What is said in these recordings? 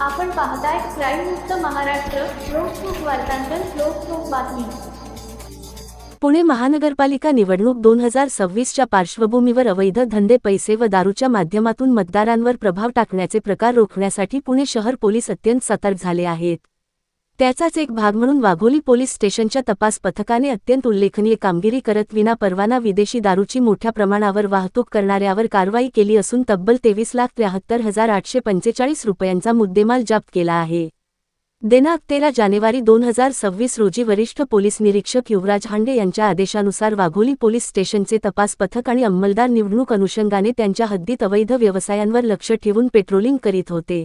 आपण पाहताय क्राईम मुक्त महाराष्ट्र लोकसुख वार्तांकन लोकसुख बातमी. पुणे महानगरपालिका निवडणूक दोन हजार सव्वीसच्या पार्श्वभूमीवर अवैध धंदे पैसे व दारूच्या माध्यमातून मतदारांवर प्रभाव टाकण्याचे प्रकार रोखण्यासाठी पुणे शहर पोलीस अत्यंत सतर्क झाले आहेत. त्याचाच एक भाग म्हणून वाघोली पोलीस स्टेशनच्या तपास पथकाने अत्यंत उल्लेखनीय कामगिरी करत विना परवाना विदेशी दारूची मोठ्या प्रमाणावर वाहतूक करणाऱ्यावर कारवाई केली असून तब्बल तेवीस लाख त्र्याहत्तर हजार आठशे पंचेचाळीस रुपयांचा मुद्देमाल जप्त केला आहे. दिनांक तेरा जानेवारी दोन हजार सव्वीस रोजी वरिष्ठ पोलीस निरीक्षक युवराज हांडे यांच्या आदेशानुसार वाघोली पोलीस स्टेशनचे तपास पथक आणि अंमलदार निवडणूक अनुषंगाने त्यांच्या हद्दीत अवैध व्यवसायांवर लक्ष ठेवून पेट्रोलिंग करीत होते.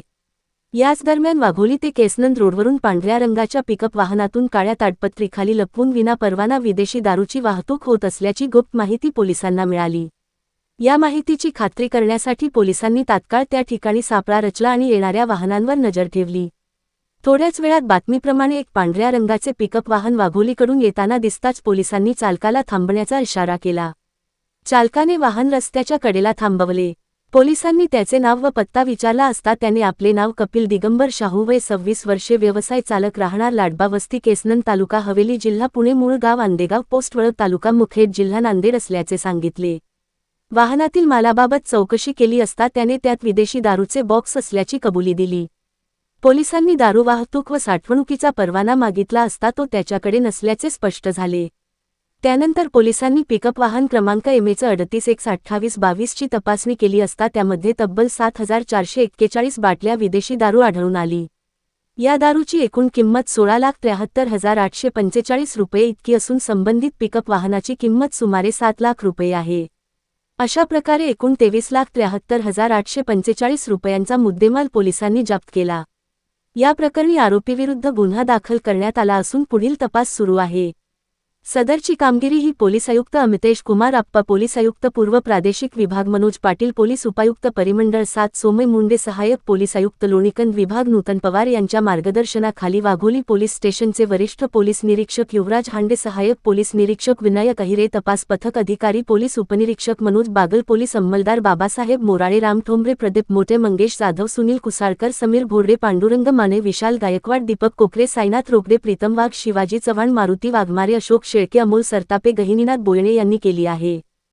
याच दरम्यान वाघोली ते केसनंद रोडवरून पांढऱ्या रंगाच्या पिकअप वाहनातून काळ्या ताडपत्रीखाली लपवून विना परवाना विदेशी दारूची वाहतूक होत असल्याची गुप्त माहिती पोलिसांना मिळाली. या माहितीची खात्री करण्यासाठी पोलिसांनी तात्काळ त्या ठिकाणी सापळा रचला आणि येणाऱ्या वाहनांवर नजर ठेवली. थोड्याच वेळात बातमीप्रमाणे एक पांढऱ्या रंगाचे पिकअप वाहन वाघोलीकडून येताना दिसताच पोलिसांनी चालकाला थांबण्याचा इशारा केला. चालकाने वाहन रस्त्याच्या कडेला थांबवले. पोलिसांनी त्याचे नाव व पत्ता विचारला असता त्याने आपले नाव कपिल दिगंबर शाहू वय सव्वीस वर्षे व्यवसाय चालक राहणार लाडबा वस्ती केसनन तालुका हवेली जिल्हा पुणे मूळ गाव आंदेगाव पोस्ट वळद तालुका मुखेड जिल्हा नांदेड असल्याचे सांगितले. वाहनातील मालाबाबत चौकशी केली असता त्याने त्यात विदेशी दारूचे बॉक्स असल्याची कबुली दिली. पोलिसांनी दारू वाहतूक व साठवणुकीचा परवाना मागितला असता तो त्याच्याकडे नसल्याचे स्पष्ट झाले. त्यानंतर पोलिसांनी पिकअप वाहन क्रमांक एमएचं अडतीस एक अठ्ठावीस बावीसची तपासणी केली असता त्यामध्ये तब्बल सात हजार चारशे एक्केचाळीस बाटल्या विदेशी दारू आढळून आली. या दारूची एकूण किंमत सोळा लाख त्र्याहत्तर हजार आठशे पंचेचाळीस रुपये इतकी असून संबंधित पिकअप वाहनाची किंमत सुमारे सात लाख रुपये आहे. अशा प्रकारे एकूण तेवीस लाख त्र्याहत्तर हजार आठशे पंचेचाळीस रुपयांचा मुद्देमाल पोलिसांनी जप्त केला. या प्रकरणी आरोपीविरुद्ध गुन्हा दाखल करण्यात आला असून पुढील तपास सुरू आहे. सदरची कामगिरी ही पोलीस आयुक्त अमितेश कुमार आप्पा पोलीस आयुक्त पूर्व प्रादेशिक विभाग मनोज पाटील पोलीस उपायुक्त परिमंडळ सात सोमय मुंडे सहाय्यक पोलीस आयुक्त लोणीकंद विभाग नूतन पवार यांच्या मार्गदर्शनाखाली वाघोली पोलीस स्टेशनचे वरिष्ठ पोलीस निरीक्षक युवराज हांडे सहाय्यक पोलीस निरीक्षक विनायक अहिरे तपास पथक अधिकारी पोलीस उपनिरीक्षक मनोज बागल पोलीस अंमलदार बाबासाहेब मोराळे राम ठोंबरे प्रदीप मोठे मंगेश जाधव सुनील कुसाळकर समीर भोरडे पांडुरंग माने विशाल गायकवाड दीपक कोकरे साईनाथ रोकडे प्रीतम वाघ शिवाजी चव्हाण मारुती वाघमारे अशोक शेळके अमोल सरतापे गहिनीनाथ बोयणे यांनी केली आहे.